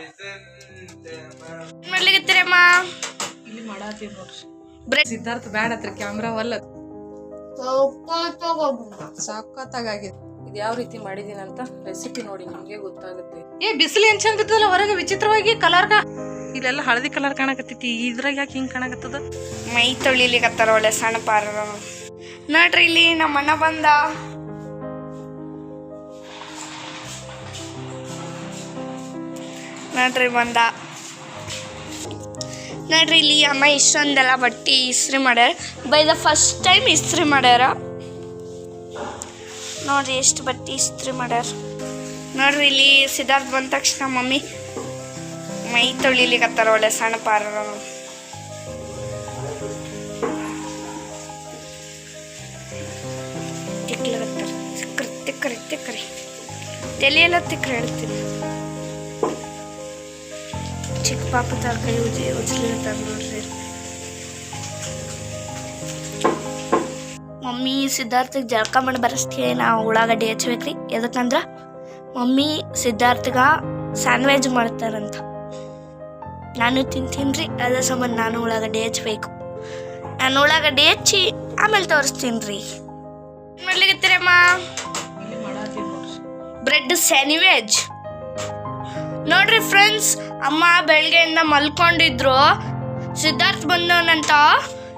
ಏನ್ ಮಾಡ್ಲಿಕತ್ತೀರಮ್ಮ ಇಲ್ಲಿ ಮಾಡಾತೀವಿ ನೋಡ್ರಿ ಬ್ರೆಡ್ ಸಿದ್ಧಾರ್ಥ ಬ್ಯಾಡ ಹತ್ರ ಕ್ಯಾಮ್ರಾ ಒಲ್ಲ. ಸಾಕತ್ತಾಗಿದೆ ಇದು ಯಾವ ರೀತಿ ಮಾಡಿದೀನಿ ಅಂತ ರೆಸಿಪಿ ನೋಡಿ ನಿಮ್ಗೆ ಗೊತ್ತಾಗುತ್ತೆ. ಏ ಬಿಸಿಲು ಏನ್ ಚಂದ ಹೊರಗೆ ವಿಚಿತ್ರವಾಗಿ ಕಲರ್ ಇಲ್ಲೆಲ್ಲ ಹಳದಿ ಕಲರ್ ಕಾಣಕತ್ತೈತಿ ಇದ್ರಾಗ ಯಾಕೆ ಹಿಂಗ್ ಕಾಣಕತ್ತದ? ಮೈ ತೊಳಿಲಿಕತ್ತಾರ ಒಳ್ಳೆ ಸಣ್ಣ ಪಾರ ನೋಡ್ರಿ ಇಲ್ಲಿ ನಮ್ಮ ಅಣ್ಣ ಬಂದ. ನೋಡ್ರಿ ಬಂದ ನೋಡ್ರಿ ಇಲ್ಲಿ ಅಮ್ಮ ಇಷ್ಟೊಂದೆಲ್ಲ ಬಟ್ಟಿ ಇಸ್ತ್ರಿ ಮಾಡ್ಯಾರ. ಬೈ ದ ಫಸ್ಟ್ ಟೈಮ್ ಇಸ್ತ್ರಿ ಮಾಡ್ಯಾರ. ನೋಡ್ರಿ ಎಷ್ಟು ಬಟ್ಟೆ ಇಸ್ತ್ರಿ ಮಾಡ್ಯಾರ. ನೋಡ್ರಿ ಇಲ್ಲಿ ಸಿದ್ಧಾರ್ಥ ಬಂದ ತಕ್ಷಣ ಮಮ್ಮಿ ಮೈ ತೊಳಿಲಿಕತ್ತಾರ ಒಳ್ಳೆ ಸಣ್ಣ ಪಾರ ತಿಕ್ಲಿಕತ್ತಾರ. ತಿಕ್ಕರಿ ತಿಕ್ಕರಿ ತಿಕ್ಕರಿ ತಲೆಯೆಲ್ಲ ತಿಕ್ಕರಿ ಹೇಳ್ತೀನಿ. ಚಿಕ್ಕ ಪಾಪ ತರ ಕೈ ಉಜಿ ಉಜ್ಲಿರ್ತಾರ ನೋಡ್ರಿ ಮಮ್ಮಿ ಸಿದ್ಧಾರ್ಥಗೆ ಜಳಕ ಮಾಡಿ ಬರಸ್ತೀವಿ ನಾವು ಉಳ್ಳಾಗಡ್ಡಿ ಹಚ್ಬೇಕ್ರಿ. ಎದಕ್ಕಂದ್ರ ಮಮ್ಮಿ ಸಿದ್ಧಾರ್ಥಗ ಸ್ಯಾಂಡ್ವಿಚ್ ಮಾಡ್ತಾರಂತ. ನಾನು ತಿಂತೀನಿ ಅದ್ರ ಸಂಬಂಧ ನಾನು ಉಳ್ಳಾಗಡ್ಡಿ ಹಚ್ಬೇಕು. ನಾನು ಉಳ್ಳಾಗಡ್ಡಿ ಹಚ್ಚಿ ಆಮೇಲೆ ತೋರಿಸ್ತೀನಿ ರೀ ನೋಡ್ರಿ ಬ್ರೆಡ್ ಸ್ಯಾಂಡ್ವಿಚ್. ನೋಡ್ರಿ ಫ್ರೆಂಡ್ಸ್ ಅಮ್ಮ ಬೆಳಗ್ಗೆಯಿಂದ ಮಲ್ಕೊಂಡಿದ್ರು. ಸಿದ್ಧಾರ್ಥ್ ಬಂದವನಂತ.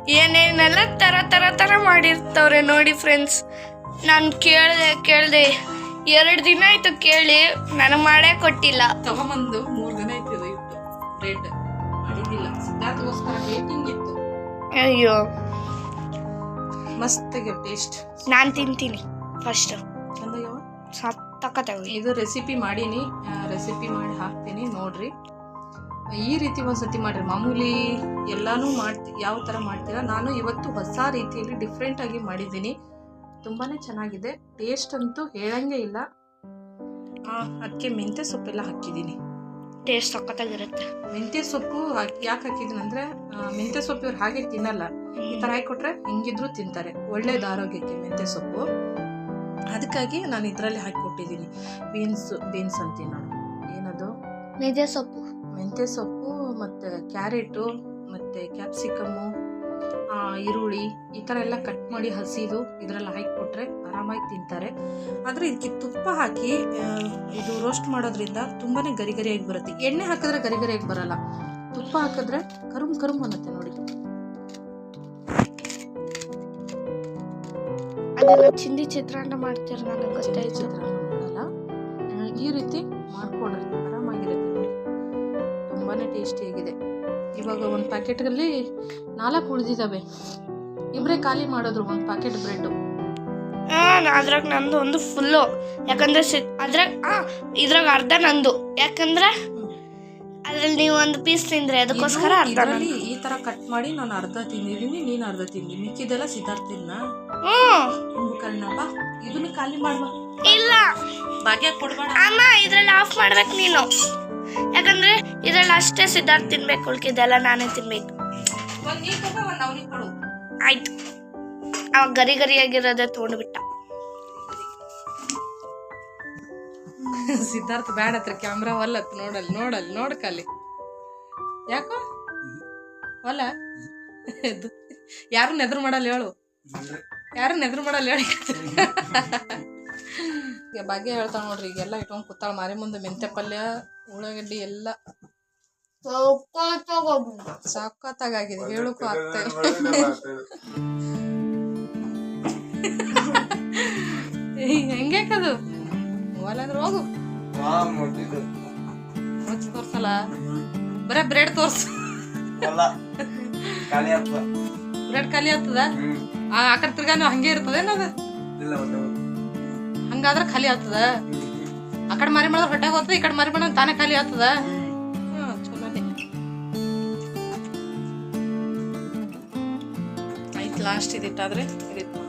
ಏನೇನೆಲ್ಲ ತರ ತರ ತರ ಮಾಡಿರ್ತವ್ರೆ ನೋಡಿ ಫ್ರೆಂಡ್ಸ್ ನಾನು ಕೇಳಿದೆ ಕೇಳಿದೆ. ಎರಡು ದಿನ ಆಯ್ತು ಕೇಳಿ ನನಗೆ ಮಾಡೇ ಕೊಟ್ಟಿಲ್ಲ. ತಗೊಂಬಂದು ಮೂರು ದಿನ ಆಯ್ತು ಇದು ಇಟ್ಟು ಬ್ರೆಡ್ ಮಾಡಿದ್ದಿಲ್ಲ ಸಿದ್ಧಾರ್ಥಗೋಸ್ಕರ ವೇಟಿಂಗ್ ಇತ್ತು. ಅಯ್ಯೋ. ಮಸ್ತಾಗಿ ಟೇಸ್ಟ್ ನಾನು ತಿಂತೀನಿ ಫಸ್ಟ್ ಇದು ರೆಸಿಪಿ ಮಾಡೀನಿ. ರೆಸಿಪಿ ಮಾಡಿ ಹಾಕ್ತೀನಿ ನೋಡ್ರಿ. ಈ ರೀತಿ ಒಂದ್ಸತಿ ಮಾಡಿರಿ. ಮಾಮೂಲಿ ಎಲ್ಲಾನು ಮಾಡ್ತಿ ಯಾವ ಥರ ಮಾಡ್ತೀರಾ? ನಾನು ಇವತ್ತು ಹೊಸ ರೀತಿಯಲ್ಲಿ ಡಿಫ್ರೆಂಟ್ ಆಗಿ ಮಾಡಿದ್ದೀನಿ. ತುಂಬಾನೇ ಚೆನ್ನಾಗಿದೆ. ಟೇಸ್ಟ್ ಅಂತೂ ಹೇಳಂಗೆ ಇಲ್ಲ. ಅದಕ್ಕೆ ಮೆಂತ್ಯ ಸೊಪ್ಪೆಲ್ಲ ಹಾಕಿದ್ದೀನಿ. ಟೇಸ್ಟ್ ಸಕ್ಕತ್ತಾಗಿರುತ್ತೆ ಮೆಂತ್ಯ ಸೊಪ್ಪು ಯಾಕೆ ಹಾಕಿದ್ದೀನಿ ಅಂದರೆ ಮೆಂತ್ಯ ಸೊಪ್ಪು ಇವ್ರು ಹಾಗೆ ತಿನ್ನಲ್ಲ. ಈ ಥರ ಹಾಕಿಕೊಟ್ರೆ ಹಿಂಗಿದ್ರು ತಿಂತಾರೆ. ಒಳ್ಳೇದು ಆರೋಗ್ಯಕ್ಕೆ ಮೆಂತ್ಯ ಸೊಪ್ಪು. ಅದಕ್ಕಾಗಿ ನಾನು ಇದರಲ್ಲಿ ಹಾಕಿಕೊಟ್ಟಿದ್ದೀನಿ ಬೀನ್ಸ್ ಬೀನ್ಸ್ ಅಂತೀನಿ ನಾನು ಏನದು? ಮೆಂತ್ಯ ಸೊಪ್ಪು. ಮೆಂತ್ಯ ಸೊಪ್ಪು ಮತ್ತು ಕ್ಯಾರೆಟು ಮತ್ತು ಕ್ಯಾಪ್ಸಿಕಮ್ಮು ಈರುಳ್ಳಿ ಈ ಥರ ಎಲ್ಲ ಕಟ್ ಮಾಡಿ ಹಸಿದು ಇದರಲ್ಲಿ ಹಾಕಿಕೊಟ್ರೆ ಆರಾಮಾಗಿ ತಿಂತಾರೆ. ಆದರೆ ಇದಕ್ಕೆ ತುಪ್ಪ ಹಾಕಿ ಇದು ರೋಸ್ಟ್ ಮಾಡೋದ್ರಿಂದ ತುಂಬಾ ಗರಿ ಗರಿಯಾಗಿ ಬರುತ್ತೆ. ಎಣ್ಣೆ ಹಾಕಿದ್ರೆ ಗರಿ ಗರಿಯಾಗಿ ಬರಲ್ಲ. ತುಪ್ಪ ಹಾಕಿದ್ರೆ ಕರುಮ್ ಕರುಮ್ ಅನ್ನತ್ತೆ ನೋಡಿ. ಅದೆಲ್ಲ ಚಿಂದಿ ಚಿತ್ರಾನ್ನ ಮಾಡ್ತೀರ ನನಗೆ ಗೊತ್ತಾಯ್ತು ಚಿತ್ರಾನ್ನ ಈ ರೀತಿ ಮಾಡ್ಕೊಡ್ರಿ ಆರಾಮಾಗಿರುತ್ತೆ ನೋಡಿ. ತುಂಬಾ ಟೇಸ್ಟಿಯಾಗಿದೆ. ಇವಾಗ ಒಂದು ಪ್ಯಾಕೆಟಲ್ಲಿ ನಾಲ್ಕು ಉಳಿದಿದ್ದಾವೆ ಇಬ್ಬರೇ ಖಾಲಿ ಮಾಡಿದ್ರು ಒಂದು ಪ್ಯಾಕೆಟ್ ಬ್ರೆಡ್ಡು. ಅದ್ರಾಗ ನಂದು ಒಂದು ಫುಲ್ಲು. ಯಾಕಂದ್ರೆ ಸಿ- ಅದ್ರಾಗ ಇದ್ರಾಗ ಅರ್ಧ ನಂದು. ಯಾಕಂದ್ರೆ ಅದ್ರಲ್ಲಿ ನೀವು ಒಂದು ಪೀಸ್ ತಿಂದ್ರೆ ಅದಕ್ಕೋಸ್ಕರ ಅರ್ಧ ಈ ತರ ಕಟ್ ಮಾಡಿ ನಾನು ಅರ್ಧ ತಿಂದಿದ್ದೀನಿ ನೀನು ಅರ್ಧ ತಿಂದಿ ಮಿಕ್ಕಿದೆಲ್ಲ ಸಿದ್ಧಾರ್ಥ ಇಲ್ಲ ಹ್ಞೂ ಕಣ್ಣಪ್ಪ ಇದನ್ನು ಖಾಲಿ ಮಾಡುವ ಇಲ್ಲ. ಭಾಗ್ಯ ಕೊಡ್ಬೇಡ ಅಮ್ಮ ಇದ್ರಲ್ಲಿ ಆಫ್ ಮಾಡ್ಬೇಕು ನೀನು. ಯಾಕಂದ್ರೆ ಇದ್ರಲ್ಲಿ ಅಷ್ಟೇ ಸಿದ್ಧಾರ್ಥ ತಿನ್ಬೇಕು ಉಳ್ಕಿದ್ದೆಲ್ಲ ನಾನೇ ತಿನ್ಬೇಕು. ಒಂದ್ ನೀ ತಗೋ ಒಂದ್ ಅವನಿಗೆ ಕೊಡು. ಆಯ್ತು. ಅವ ಗರಿ ಗರಿಯಾಗಿರೋದೇ ತೊಗೊಂಡ್ಬಿಟ್ಟ. ಸಿದ್ಧಾರ್ಥ ಬ್ಯಾಡ ಹತ್ರ ಕ್ಯಾಮ್ರಾ ಒಲ್ಲತ್ ನೋಡಲ್ ನೋಡಲ್ ನೋಡ್ಕಲ್ಲಿ ಯಾಕೋ? ಒಲ್ಲ? ಯಾರು ನೆದ್ರು ಮಾಡಲ್ಲ ಹೇಳು. ಯಾರು ನೆದ್ರು ಮಾಡಲ್ಲ ಹೇಳಿ. ಭಾಗ್ಯ ಹೇಳ್ತಾಳೆ ನೋಡ್ರಿ ಈಗೆಲ್ಲ ಇಟ್ಕೊಂಡು ಕೂತಾಳ ಮಾರಿ ಮುಂದೆ ಮೆಂತೆ ಪಲ್ಯ ಉಳ್ಳಾಗಡ್ಡಿ ಎಲ್ಲ ಸಾಕತ್ತಾಗಿದೆ ಹೇಳಕ್ಕೂ ಆಗ್ತಾ ಮೊಬೈಲ್ ಅಂದ್ರೆ ಹೋಗು. ಮುಚ್ಚಿ ತೋರ್ಸಲ್ಲ? ಬರೇ ಬ್ರೆಡ್ ತೋರ್ಸು. ಬ್ರೆಡ್ ಖಾಲಿ ಆಗ್ತದ? ಆ ಕಡೆ ತಿರ್ಗಾನು ಹಂಗೆ ಇಲ್ಲ ಅದು ಹಂಗಾದ್ರೆ ಖಾಲಿ ಆಗ್ತದ? ಆ ಕಡೆ ಮಾರಿ ಮಾಡಿದ್ರೆ ಹೊಟ್ಟೆ ಹೋಗ್ತದೆ, ಈ ಕಡೆ ಮಾರಿ ಮಾಡಿದ್ರೆ ತಾನೇ ಖಾಲಿ ಆಗ್ತದ? ಆಯ್ತು ಲಾಸ್ಟ್ ಇದಿಟ್ಟಾದ್ರೆ ಇದಿಟ್ಟು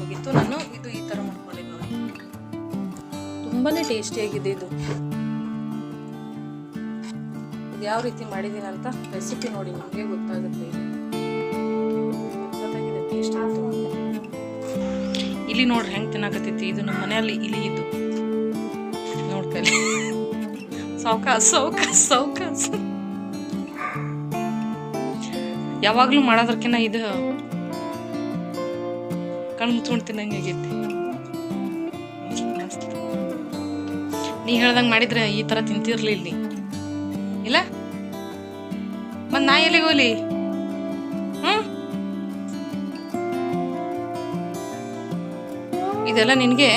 ಮುಗೀತು. ನಾನು ಇದು ಈ ಥರ ಮಾಡ್ಕೊಂಡಿದ್ದು ನೋಡಿ. ತುಂಬಾನೇ ಟೇಸ್ಟಿಯಾಗಿದೆ ಇದು. ಇದು ಯಾವ ರೀತಿ ಮಾಡಿದ್ದೀನಿ ಅಂತ ರೆಸಿಪಿ ನೋಡಿ ನಿಮಗೆ ಗೊತ್ತಾಗುತ್ತೆ. ಟೇಸ್ಟ್ ಅಂತೂ ಒಂದೇ. ಇಲಿ ನೋಡ್ರಿ ಹೆಂಗ್ ತಿನ್ನಾಕತ್ತೈತಿ. ಇದು ನಮ್ಮ ಮನೆಯಲ್ಲಿ ಇಲಿ ಇದು ನೋಡ್ಕಲಿ ಸೌಕಾಸ್ ಸೌಕಾಸ್ ಸೌಕಾಸ್ ಯಾವಾಗ್ಲೂ ಮಾಡೋದ್ರಕಿನ್ನ ಇದು ಕಣ್ಣು ಮುಚ್ಕೊಂಡು ತಿನ್ನಂಗೆ ಆಗೈತಿ. ನೀ ಹೇಳ್ದಂಗೆ ಮಾಡಿದ್ರೆ ಈ ಥರ ತಿಂತಿರ್ಲಿಲ್ಲ ಇಲ್ಲಿ ಇಲ್ಲ? ಮತ್ ನಾ ಎಲ್ಲಿಗೆ ಹೋಗ್ಲಿ? ಇದೆಲ್ಲ ನಿನಗೆ?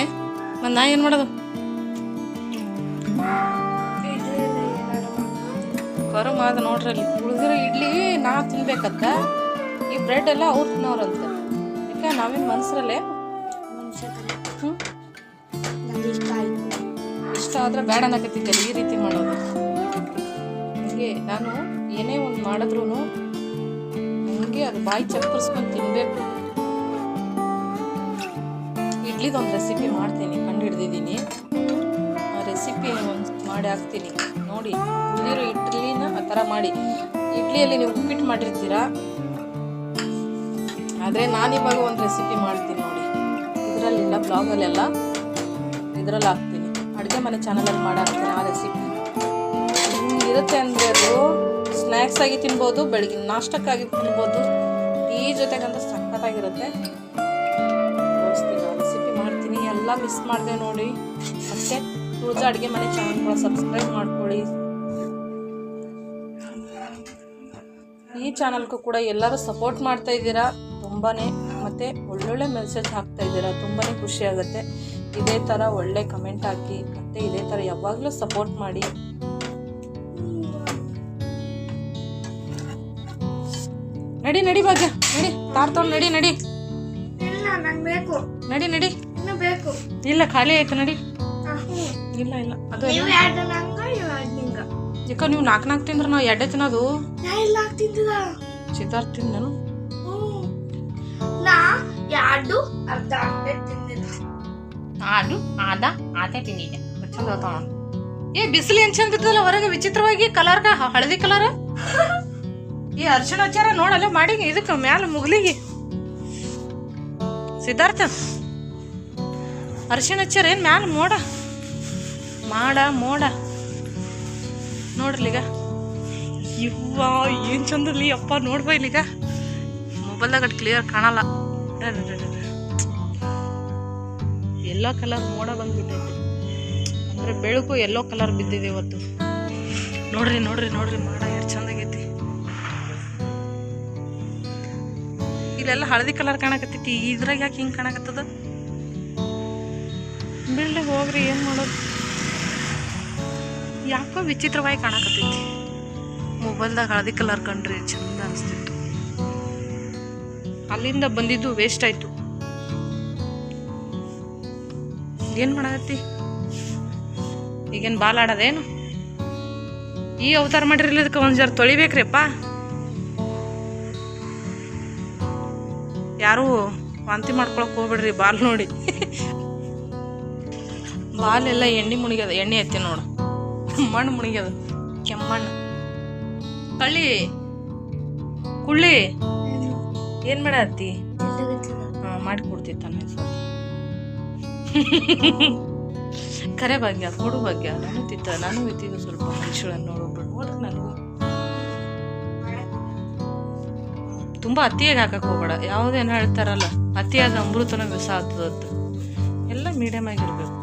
ನನ್ನ ನಾ ಏನು ಮಾಡೋದು? ಕರಮ್ ಅದು ನೋಡ್ರಿ ಅಲ್ಲಿ. ಉಳಿದಿರೋ ಇಡ್ಲಿ ನಾ ತಿನ್ಬೇಕತ್ತ ಈ ಬ್ರೆಡ್ ಎಲ್ಲ ಅವ್ರು ತಿನ್ನೋರಂತ. ಯಾಕೆ ನಾವೇನು ಮನ್ಸರಲ್ಲೇ? ಇಷ್ಟ ಆದ್ರೆ ಬೇಡ ಅನ್ನಕತ್ತಿದ್ದಲ್ಲ ಈ ರೀತಿ ಮಾಡೋದು. ಹೀಗೆ ನಾನು ಏನೇ ಒಂದು ಮಾಡಿದ್ರು ಹಿಂಗೆ ಅದು ಬಾಯಿ ಚಪ್ಪರ್ಸ್ಕೊಂಡು ತಿನ್ಬೇಕು. ಇಡ್ಲಿದೊಂದು ರೆಸಿಪಿ ಮಾಡ್ತೀನಿ ಕಂಡು ಹಿಡ್ದಿದ್ದೀನಿ ಆ ರೆಸಿಪಿ ಒಂದು ಮಾಡಿ ಹಾಕ್ತೀನಿ. ನೋಡಿ, ನೀರು ಇಡ್ಲಿನ ಆ ಥರ ಮಾಡಿ. ಇಡ್ಲಿಯಲ್ಲಿ ನೀವು ಉಪ್ಪಿಟ್ಟು ಮಾಡಿರ್ತೀರಾ? ಆದರೆ ನಾನು ಇವಾಗ ಒಂದು ರೆಸಿಪಿ ಮಾಡ್ತೀನಿ ನೋಡಿ. ಇದರಲ್ಲಿಲ್ಲ ಬ್ಲಾಗಲ್ಲೆಲ್ಲ ಇದರಲ್ಲಿ ಹಾಕ್ತೀನಿ. ಅಡುಗೆ ಮನೆ ಚಾನಲಲ್ಲಿ ಮಾಡಿ ಆ ರೆಸಿಪಿ ಇರುತ್ತೆ ಅಂದರೆ ಅದು ಸ್ನ್ಯಾಕ್ಸ್ ಆಗಿ ತಿನ್ಬೋದು ಬೆಳಗ್ಗೆ ನಾಷ್ಟಕ್ಕಾಗಿ ತಿನ್ಬೋದು. ಈ ಜೊತೆಗಂತ ಸಖತ್ತಾಗಿರುತ್ತೆ. ಎಲ್ಲ ಮಿಸ್ ಮಾಡಿದೆ ನೋಡಿ. ಮತ್ತೆ ಪೂಜಾ ಅಡುಗೆ ಮನೆ ಚಾನಲ್ ಕೂಡ ಸಬ್ಸ್ಕ್ರೈಬ್ ಮಾಡ್ಕೊಳ್ಳಿ. ಈ ಚಾನಲ್ಗೂ ಕೂಡ ಎಲ್ಲರೂ ಸಪೋರ್ಟ್ ಮಾಡ್ತಾ ಇದ್ದೀರಾ? ತುಂಬಾ ಮತ್ತು ಒಳ್ಳೊಳ್ಳೆ ಮೆಸೇಜ್ ಹಾಕ್ತಾ ಇದ್ದೀರಾ? ತುಂಬಾ ಖುಷಿ ಆಗುತ್ತೆ. ಇದೇ ಥರ ಒಳ್ಳೆ ಕಮೆಂಟ್ ಹಾಕಿ ಮತ್ತು ಇದೇ ಥರ ಯಾವಾಗಲೂ ಸಪೋರ್ಟ್ ಮಾಡಿ. ನಡಿ ನಡಿ ಭಾಗ್ಯ. ನಡಿ ತಾರ್ತೊಂಡು ನಡಿ ನಡಿ. ನಡಿ ನಡಿ. ಇನ್ನು ಬೇಕು. ಇಲ್ಲ ಖಾಲಿ ಆಯ್ತು ನಡಿ. ಇಲ್ಲ ಇಲ್ಲ. ಅದು ನೀವು ಎರಡು ನಂಗ ಇವ್ ಎರಡು ನಿಂಗ. ಯಾಕ ನೀವು ನಾಲ್ಕು ನಾಲ್ಕು ತಿಂದ್ರೆ ನಾವು ಎಡೆ ತಿನ್ನೋದು? ನಾ ಇಲ್ಲ ಸಿದ್ಧಾರ್ಥ ತಿಂದನು. ನಾ ಎರಡು ಅರ್ಧ ಆಡು ಆದ ಆತೆ ತಿಂದಿದ್ದೆ. ಚಂದ ಆತಾವ ಏ ಬಿಸಿಲು ಏನ್ ಚಂದ ಇದ್ದಲ್ಲ ಹೊರಗೆ ವಿಚಿತ್ರವಾಗಿ ಕಲರ್ಗ ಹಳದಿ ಕಲರ್? ಈ ಅರ್ಶಿಣ ಹಚ್ಚಾರ ನೋಡಲ್ಲ ಮಾಡಿ ಇದಕ್ಕೆ ಮ್ಯಾಲ ಮುಗಲಿಗೆ. ಸಿದ್ಧಾರ್ಥ ಅರ್ಶಿಣ ಹಚ್ಚಾರ ಏನ್ ಮ್ಯಾಲ ಮೋಡ? ಮಾಡ, ಮೋಡ. ನೋಡ್ರಿಲೀಗ. ಇವ್ವ ಏನ್ ಚಂದಲಿ ಅಪ್ಪ, ನೋಡ್ಬಾ ಇಲ್ಲಿಗ. ಮೊಬೈಲ್ದಾಗ ಕ್ಲಿಯರ್ ಕಾಣಲ್ಲ. ಎಲ್ಲೋ ಕಲರ್ ಮೋಡ ಬಂದ್ಬಿಟ್ಟೈತಿ. ಅಂದ್ರೆ ಬೆಳಕು ಎಲ್ಲೋ ಕಲರ್ ಬಿದ್ದಿದೆ ಇವತ್ತು. ನೋಡ್ರಿ ನೋಡ್ರಿ ನೋಡ್ರಿ, ಮಾಡ, ಎಷ್ಟು ಚಂದಾಗೈತಿ. ಇಲ್ಲೆಲ್ಲ ಹಳದಿ ಕಲರ್ ಕಾಣಕತ್ತೈತಿ. ಇದ್ರಾಗ ಯಾಕೆ ಹಿಂಗೆ ಕಾಣಕತ್ತದ? ಬಿಡ್ಲಿ ಹೋಗ್ರಿ, ಏನು ಮಾಡೋದು? ಯಾಕೋ ವಿಚಿತ್ರವಾಗಿ ಕಾಣಕತ್ತೈತಿ. ಮೊಬೈಲ್ದಾಗ ಹಳದಿ ಕಲರ್ ಕಂಡ್ರಿ ಚಂದ ಅನಿಸ್ತಿತ್ತು. ಅಲ್ಲಿಂದ ಬಂದಿದ್ದು ವೇಸ್ಟ್ ಆಯ್ತು. ಏನು ಮಾಡಕತ್ತಿ? ಈಗೇನು ಬಾಲ್ ಆಡೋದೇನು? ಈ ಅವತಾರ ಮಾಡಿರಲಿ ಇದಕ್ಕೆ ಒಂದು ಜರ ತೊಳಿಬೇಕ್ರಿಪ್ಪ. ಯಾರು ವಾಂತಿ ಮಾಡ್ಕೊಳಕ್ ಹೋಗ್ಬಿಡ್ರಿ ಬಾಲ್ ನೋಡಿ. ಬಾಲ್ ಎಲ್ಲ ಎಣ್ಣೆ ಮುಣಿಗ್ಯದ, ಎಣ್ಣೆ ಐತಿ ನೋಡು. ಮಣ್ಣು ಮುಣಿಗ್ಯದ, ಕೆಮ್ಮಣ್ಣು. ಕಳ್ಳಿ ಕುಳ್ಳಿ. ಏನ್ ಮಾಡತ್ತಿ? ಹಾ, ಮಾಡಿ ಕೊಡ್ತಿತ್ತು ನನ್ನ ಹೆಸರು ಕರೆ ಭಾಗ್ಯ, ಕೊಡು ಭಾಗ್ಯ. ನಾನು ತಿತ್ತ ನಾನು ಇತ್ತಿದ್ದು ಸ್ವಲ್ಪ ಮನುಷ್ಯಳನ್ನು ನೋಡೋಗ್ಬಿಡು ನೋಡ್ರಿ ನನಗೂ. ತುಂಬ ಅತಿಯಾಗಿ ಹಾಕಕ್ಕೆ ಹೋಗ್ಬೇಡ. ಯಾವುದೇನು ಹೇಳ್ತಾರಲ್ಲ, ಅತಿಯಾದ ಅಮೃತನ ವಿಷ ಆಗ್ತದದ್ದು ಎಲ್ಲ ಮೀಡಿಯಮ್ ಆಗಿರ್ಬೇಕು.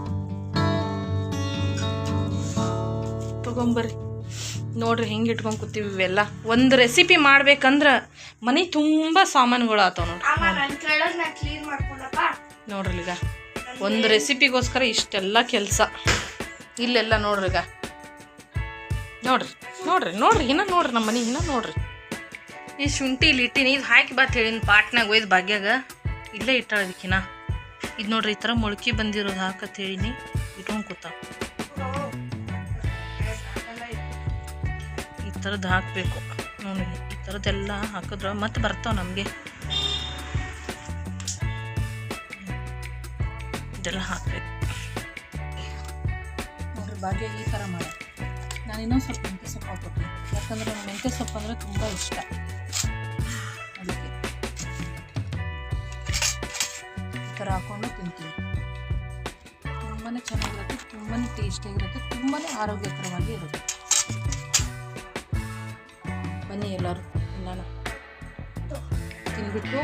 ತಗೊಂಬರ್ರಿ. ನೋಡ್ರಿ ಹಿಂಗೆ ಇಟ್ಕೊಂಡು ಕೂತೀವಿ ಇವೆಲ್ಲ. ಒಂದು ರೆಸಿಪಿ ಮಾಡ್ಬೇಕಂದ್ರೆ ಮನೆ ತುಂಬ ಸಾಮಾನುಗಳು ಆತಾವ ನೋಡ್ರಿ. ನೋಡ್ರಿ ಈಗ. ಒಂದು ರೆಸಿಪಿಗೋಸ್ಕರ ಇಷ್ಟೆಲ್ಲ ಕೆಲಸ. ಇಲ್ಲೆಲ್ಲ ನೋಡ್ರಿ ಈಗ. ನೋಡ್ರಿ ನೋಡ್ರಿ ನೋಡ್ರಿ ಇನ್ನ ನೋಡ್ರಿ ನಮ್ಮ ಮನೆ ಇನ್ನ ನೋಡ್ರಿ. ಈ ಶುಂಠಿ ಇಲ್ಲಿ ಇಟ್ಟಿನಿ ಇದು ಹಾಕಿ ಬಾತ್ ಹೇಳಿನ ಪಾಟ್ನಾಗ ಒಯ್ದು ಭಾಗ್ಯಾಗ ಇಲ್ಲೇ ಇಟ್ಟಾಳ ಇದಕ್ಕಿನ ಇದು ನೋಡ್ರಿ ಈ ಥರ ಮೊಳಕೆ ಬಂದಿರೋದು ಹಾಕತ್ ಹೇಳಿನಿ. ಇಟ್ಕೊಂಡು ಕೂತ ಥರದ್ದು ಹಾಕಬೇಕು. ನೋಡಿ, ಈ ಥರದ್ದೆಲ್ಲ ಹಾಕಿದ್ರೆ ಮತ್ತೆ ಬರ್ತಾವೆ ನಮಗೆ. ಇದೆಲ್ಲ ಹಾಕಬೇಕು. ನೋಡಿರಿ ಭಾಗ್ಯ ಈ ಥರ ಮಾಡಿ. ನಾನು ಇನ್ನೊಂದು ಸ್ವಲ್ಪ ಮೆಂತ್ಯ ಸೊಪ್ಪು ಹಾಕ್ಬಿಟ್ಟು ಯಾಕಂದರೆ ನನಗೆ ಮೆಂತ್ಯ ಸೊಪ್ಪು ಅಂದರೆ ತುಂಬ ಇಷ್ಟ. ಅದಕ್ಕೆ ಈ ಥರ ಹಾಕ್ಕೊಂಡು ತಿಂತೀನಿ. ತುಂಬಾ ಚೆನ್ನಾಗಿರುತ್ತೆ ತುಂಬಾ ಟೇಸ್ಟಿಯಾಗಿರುತ್ತೆ ತುಂಬಾ ಆರೋಗ್ಯಕರವಾಗಿ ಇರುತ್ತೆ. ಬನ್ನಿ ಎಲ್ಲರೂ ನಾನು ತಿಂದ್ಬಿಟ್ಟು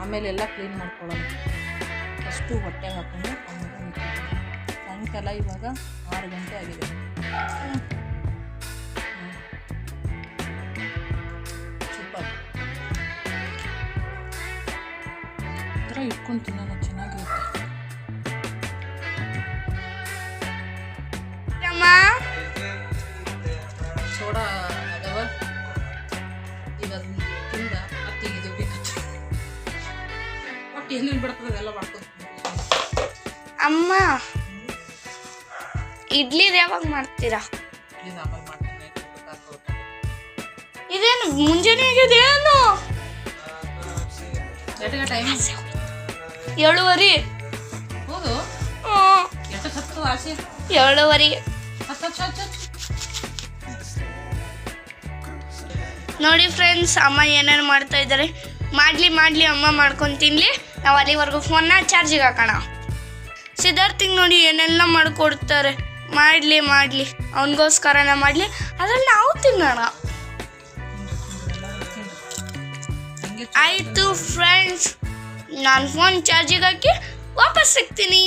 ಆಮೇಲೆ ಎಲ್ಲ ಕ್ಲೀನ್ ಮಾಡ್ಕೊಳ್ಳೋಣ. ಫಸ್ಟು ಹೊಟ್ಟೆಗೆ ಹಾಕೊಂಡು ಆಮೇಲೆ. ಸಾಯಂಕಾಲ ಇವಾಗ ಆರು ಗಂಟೆ ಆಗಿದೆ. ಸೂಪರ್. ಥರ ಇಟ್ಕೊಂಡು ತಿನ್ನೋಣ ಚೆನ್ನಾಗಿರುತ್ತೆ. ಸೋಡಾ ಇವಾಗ ತಿಂದ ಅತ್ತಿಗೆ ಇದು ಒಟ್ಟು ಎಲ್ಲಿ ಬಿಡ್ತದೆ ಅದೆಲ್ಲ ಅಮ್ಮ ಇಡ್ಲಿ ಯಾವಾಗ ಮಾಡ್ತೀರಾ? ಇಡ್ಲಿ ಆಮೇಲೆ ಮಾಡ್ತೀನಿ. ಇದೇನು ಮುಂಜಾನೆ ಆಗಿದೆ ಏನು? ಟೈಮ್ ಏಳುವರೆ. ಹೌದು. ಎಷ್ಟು ಹತ್ತು ಆಸೆ ಏಳುವರೆಗೆ ಹತ್ತು ಹತ್ತು ಹಚ್ಚು ನೋಡಿ ಫ್ರೆಂಡ್ಸ್ ಅಮ್ಮ ಏನೇನು ಮಾಡ್ತಾ ಇದ್ದಾರೆ? ಮಾಡಲಿ ಮಾಡಲಿ, ಅಮ್ಮ ಮಾಡ್ಕೊಂಡು ತಿನ್ಲಿ. ನಾವು ಅಲ್ಲಿವರೆಗೂ ಫೋನ್ನ ಚಾರ್ಜಿಗೆ ಹಾಕೋಣ. ಸಿದ್ಧಾರ್ಥಿಗೆ ನೋಡಿ ಏನೆಲ್ಲ ಮಾಡಿಕೊಡ್ತಾರೆ. ಮಾಡಲಿ ಮಾಡಲಿ. ಅವನಿಗೋಸ್ಕರನ ಮಾಡಲಿ. ಅದ್ರಲ್ಲಿ ನಾವು ತಿನ್ನೋಣ. ಆಯಿತು ಫ್ರೆಂಡ್ಸ್ ನಾನು ಫೋನ್ ಚಾರ್ಜಿಗೆ ಹಾಕಿ ವಾಪಸ್ ಸಿಗ್ತೀನಿ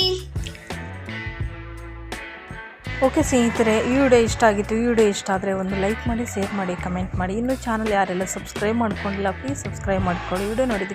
ಓಕೆ ಸ್ನೇಹಿತರೆ, ಈ ವಿಡಿಯೋ ಇಷ್ಟ ಆಗಿತ್ತು ಈ ವಿಡಿಯೋ ಇಷ್ಟ ಆದರೆ ಒಂದು ಲೈಕ್ ಮಾಡಿ, ಶೇರ್ ಮಾಡಿ, ಕಮೆಂಟ್ ಮಾಡಿ. ಇನ್ನೂ ಚಾನಲ್ ಯಾರೆಲ್ಲ ಸಬ್ಸ್ಕ್ರೈಬ್ ಮಾಡ್ಕೊಂಡಿಲ್ಲ ಪ್ಲೀಸ್ ಸಬ್ಸ್ಕ್ರೈಬ್ ಮಾಡ್ಕೊಳ್ಳಿ. ವಿಡಿಯೋ ನೋಡಿದ್ದಕ್ಕೆ